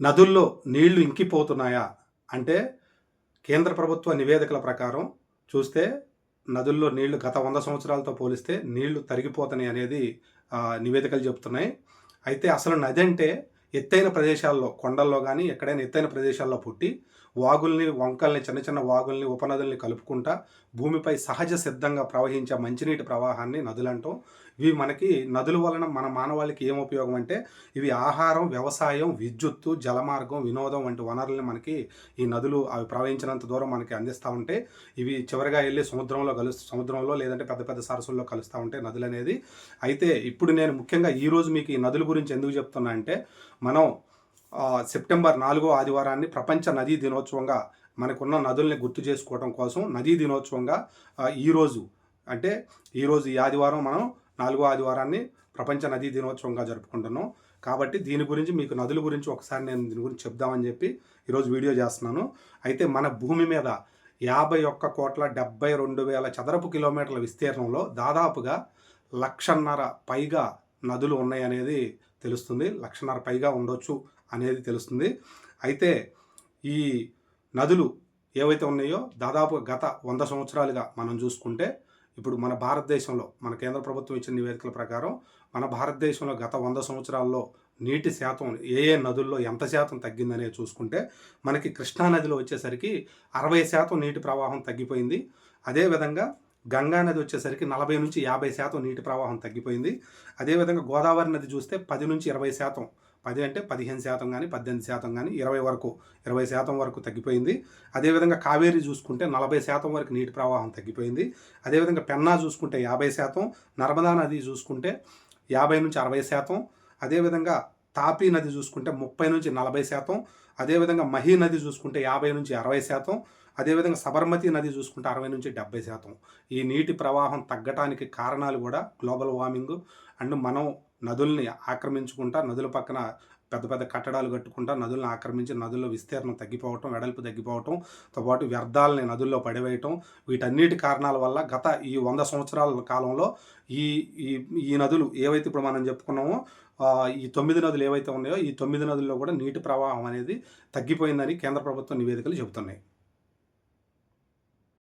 నదుల్లో నీళ్ళు ఇంకిపోతున్నాయా అంటే కేంద్ర ప్రభుత్వ నివేదికల ప్రకారం చూస్తే నదుల్లో నీళ్ళు గత వంద సంవత్సరాలతో పోలిస్తే నీళ్ళు తరిగిపోతున్నాయి అనేది నివేదికలు చెప్తున్నాయి. అయితే అసలు నది అంటే ఎత్తైన ప్రదేశాల్లో కొండల్లో కానీ ఎక్కడైనా ఎత్తైన ప్రదేశాల్లో పుట్టి వాగుల్ని వంకల్ని చిన్న చిన్న వాగుల్ని ఉపనదుల్ని కలుపుకుంటా భూమిపై సహజ సిద్ధంగా ప్రవహించే మంచినీటి ప్రవాహాన్ని నదులు అంటాం. ఇవి మనకి నదుల వలన మన మానవాళికి ఏం ఉపయోగం అంటే ఇవి ఆహారం వ్యవసాయం విద్యుత్తు జలమార్గం వినోదం వంటి వనరుల్ని మనకి ఈ నదులు అవి ప్రవహించినంత దూరం మనకి అందిస్తూ ఉంటే ఇవి చివరిగా వెళ్ళి సముద్రంలో కలు సముద్రంలో లేదంటే పెద్ద పెద్ద సరస్సుల్లో కలుస్తూ ఉంటాయి నదులు అనేది అయితే ఇప్పుడు నేను ముఖ్యంగా ఈరోజు మీకు ఈ నదుల గురించి ఎందుకు చెప్తున్నా అంటే మనం సెప్టెంబర్ నాలుగో ఆదివారాన్ని ప్రపంచ నదీ దినోత్సవంగా మనకున్న నదుల్ని గుర్తు చేసుకోవడం కోసం నదీ దినోత్సవంగా ఈరోజు అంటే ఈరోజు ఈ ఆదివారం మనం నాలుగో ఆదివారాన్ని ప్రపంచ నదీ దినోత్సవంగా జరుపుకుంటున్నాం. కాబట్టి దీని గురించి మీకు నదుల గురించి ఒకసారి నేను దీని గురించి చెప్దామని చెప్పి ఈరోజు వీడియో చేస్తున్నాను. అయితే మన భూమి మీద యాభై ఒక్క కోట్ల డెబ్బై రెండు వేల చదరపు కిలోమీటర్ల విస్తీర్ణంలో దాదాపుగా లక్షన్నర పైగా నదులు ఉన్నాయనేది తెలుస్తుంది. లక్షన్నర పైగా ఉండొచ్చు అనేది తెలుస్తుంది. అయితే ఈ నదులు ఏవైతే ఉన్నాయో దాదాపు గత వంద సంవత్సరాలుగా మనం చూసుకుంటే ఇప్పుడు మన భారతదేశంలో మన కేంద్ర ప్రభుత్వం ఇచ్చిన నివేదికల ప్రకారం మన భారతదేశంలో గత వంద సంవత్సరాల్లో నీటి శాతం ఏ ఏ నదుల్లో ఎంత శాతం తగ్గిందనే చూసుకుంటే మనకి కృష్ణా నదిలో వచ్చేసరికి అరవై శాతం నీటి ప్రవాహం తగ్గిపోయింది. అదేవిధంగా గంగా నది వచ్చేసరికి నలభై నుంచి యాభై శాతం నీటి ప్రవాహం తగ్గిపోయింది. అదేవిధంగా గోదావరి నది చూస్తే పది నుంచి ఇరవై శాతం పది అంటే పదిహేను శాతం కానీ పద్దెనిమిది శాతం కానీ ఇరవై వరకు ఇరవై శాతం వరకు తగ్గిపోయింది. అదేవిధంగా కావేరీ చూసుకుంటే నలభై శాతం వరకు నీటి ప్రవాహం తగ్గిపోయింది. అదేవిధంగా పెన్నా చూసుకుంటే యాభై శాతం నర్మదా నది చూసుకుంటే యాభై నుంచి అరవై శాతం. అదేవిధంగా తాపీ నది చూసుకుంటే ముప్పై నుంచి నలభై శాతం. అదేవిధంగా మహీ నది చూసుకుంటే యాభై నుంచి అరవై శాతం అదేవిధంగా సబర్మతి నది చూసుకుంటే అరవై నుంచి డెబ్బై శాతం. ఈ నీటి ప్రవాహం తగ్గటానికి కారణాలు కూడా గ్లోబల్ వార్మింగ్ అండ్ మనం నదుల్ని ఆక్రమించుకుంటా నదుల పక్కన పెద్ద పెద్ద కట్టడాలు కట్టుకుంటా నదులను ఆక్రమించి నదుల్లో విస్తీర్ణం తగ్గిపోవటం వెడల్పు తగ్గిపోవటంతో పాటు వ్యర్థాలని నదుల్లో పడివేయటం వీటన్నిటి కారణాల వల్ల గత ఈ వంద సంవత్సరాల కాలంలో ఈ ఈ ఈ నదులు ఏవైతే ఇప్పుడు మనం చెప్పుకున్నామో ఈ తొమ్మిది నదులు ఏవైతే ఉన్నాయో ఈ తొమ్మిది నదుల్లో కూడా నీటి ప్రవాహం అనేది తగ్గిపోయిందని కేంద్ర ప్రభుత్వ నివేదికలు చెబుతున్నాయి.